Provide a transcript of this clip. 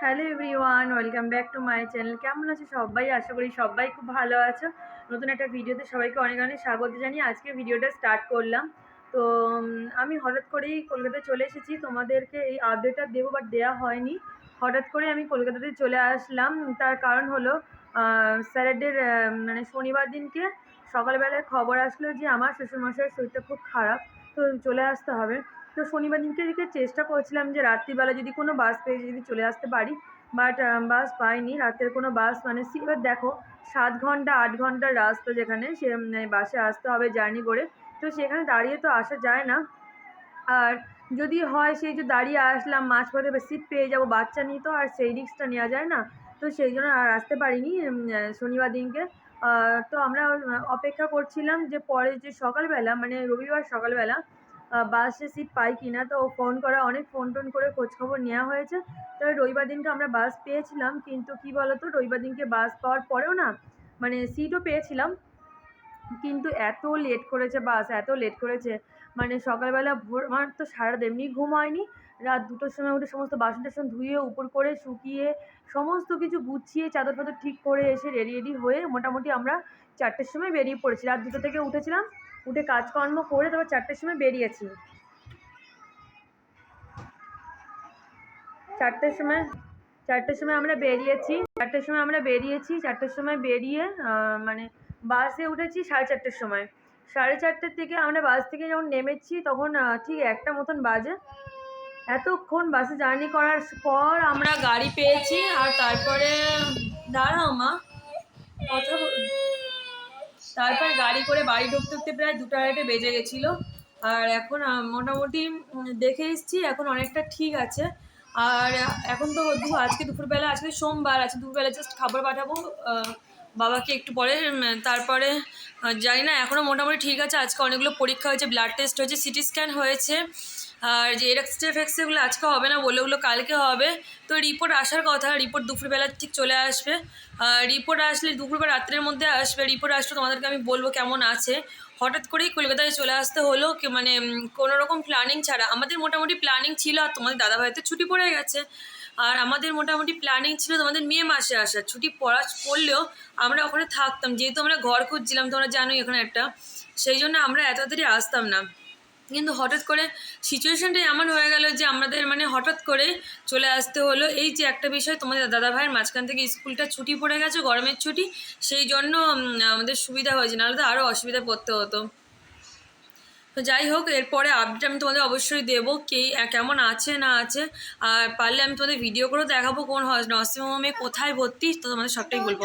Hello everyone welcome back to my channel কেমন আছে সবাই? আশা করি সবাই খুব ভালো আছো। নতুন একটা ভিডিওতে সবাইকে অনেক অনেক স্বাগত জানিয়ে আজকে ভিডিওটা স্টার্ট করলাম। তো আমি হঠাৎ করেই কলকাতায় চলে এসেছি। তোমাদেরকে এই আপডেটটা দেবো বাট দেওয়া হয়নি। হঠাৎ করে আমি কলকাতাতে চলে আসলাম। তার কারণ হলো স্যারেদের মানে শনিবার দিনকে সকালবেলায় খবর আসলো যে আমার শ্বশুরমশাইয়ের শরীরটা খুব খারাপ। তো চলে আসতে হবে। তো শনিবার দিনকে দিকে চেষ্টা করছিলাম যে রাত্রিবেলা যদি কোনো বাস পেয়ে যদি চলে আসতে পারি বাট বাস পাইনি। রাতের কোনো বাস মানে এবার দেখো, সাত ঘণ্টা, আট ঘণ্টার রাস্তা যেখানে সে বাসে আসতে হবে জার্নি করে। তো সেখানে দাঁড়িয়ে তো আসা যায় না। আর যদি হয় সেই যে দাঁড়িয়ে আসলাম, মাঝপথে সিট পেয়ে যাব বাচ্চা নিয়ে তো, আর সেই রিক্সটা নেওয়া যায় না। তো সেই জন্য আর আসতে পারিনি শনিবার দিনকে। তো আমরা অপেক্ষা করছিলাম যে পরে যে সকালবেলা মানে রবিবার সকালবেলা বাসে সিট পাই কি না তো ফোন করা, অনেক ফোন টোন করে খোঁজখবর নেওয়া হয়েছে। তো রবিবার দিনকে আমরা বাস পেয়েছিলাম, কিন্তু কি বলতো, রবিবার দিনকে বাস পাওয়ার পরেও না মানে সিটও পেয়েছিলাম। কিন্তু এত লেট করেছে বাস এত লেট করেছে। মানে সকালবেলা ভোর, আমার তো সারা এমনি ঘুম হয়নি। রাত দুটোর সময় উঠে সমস্ত বাসন টাসন ধুয়ে, উপর করে শুকিয়ে, সমস্ত কিছু গুছিয়ে, চাদর ফাদর ঠিক করে এসে রেডি রেডি হয়ে মোটামুটি আমরা চারটের সময় বেরিয়ে পড়েছি। রাত দুটো থেকে উঠেছিলাম, উঠে কাজকর্ম করে তারপর চারটের সময় বেরিয়েছি। চারটের সময় চারটের সময় আমরা বেরিয়েছি, চারটের সময় আমরা বেরিয়েছি, চারটের সময় বেরিয়ে মানে বাসে উঠেছি সাড়ে চারটের সময়। সাড়ে চারটের থেকে আমরা বাস থেকে যখন নেমেছি তখন ঠিক একটা মতন বাজে। এতক্ষণ বাসে জার্নি করার পর আমরা গাড়ি পেয়েছি আর তারপরে, দাঁড়াও মা, কথা তারপর গাড়ি করে বাড়ি ঢুকতে ঢুকতে প্রায় দুটো আড়াইটে বেজে গেছিল। আর এখন মোটামুটি দেখে এসেছি এখন অনেকটা ঠিক আছে। আর এখন তো আজকে দুপুরবেলা, আজকে সোমবার আছে দুপুরবেলা জাস্ট খাবার পাঠাবো বাবাকে একটু পরে তারপরে জানি না এখনও মোটামুটি ঠিক আছে। আজকে অনেকগুলো পরীক্ষা হয়েছে ব্লাড টেস্ট হয়েছে সিটি স্ক্যান হয়েছে। আর যে এক্সরে ফেক্সরেগুলো আজকে হবে না বলে ওগুলো কালকে হবে। তো রিপোর্ট আসার কথা রিপোর্ট দুপুরবেলা ঠিক চলে আসবে। রিপোর্ট আসলে দুপুর বা রাত্রের মধ্যে আসবে রিপোর্ট আসলে তোমাদেরকে আমি বলব কেমন আছে। হঠাৎ করেই কলকাতায় চলে আসতে হলো, কি মানে কোনো রকম প্ল্যানিং ছাড়া। আমাদের মোটামুটি প্ল্যানিং ছিল আর তোমাদের দাদাভাইতে ছুটি পড়ে গেছে। আর আমাদের মোটামুটি প্ল্যানিং ছিল তোমাদের মে মাসে আসার। ছুটি পড়া পড়লেও আমরা ওখানে থাকতাম। যেহেতু আমরা ঘর খুঁজছিলাম, তোমরা জানোই এখানে একটা। সেই জন্য আমরা এত তাড়াতাড়ি আসতাম না। কিন্তু হঠাৎ করে সিচুয়েশানটা এমন হয়ে গেল যে আমাদের মানে হঠাৎ করে চলে আসতে হলো। এই যে একটা বিষয়, তোমাদের দাদা ভাইয়ের মাঝখান থেকে স্কুলটা ছুটি পড়ে গেছে, গরমের ছুটি। সেই জন্য আমাদের সুবিধা হয়েছে। নাহলে তো আরও অসুবিধা পড়তে হতো। তো যাই হোক, এরপরে আপডেট আমি তোমাদের অবশ্যই দেবো কে কেমন আছে, না আছে। আর পারলে আমি তোমাদের ভিডিও করেও দেখাবো কোন নার্সিংহোমে কোথায় ভর্তি, তো তোমাদের সবটাই বলব।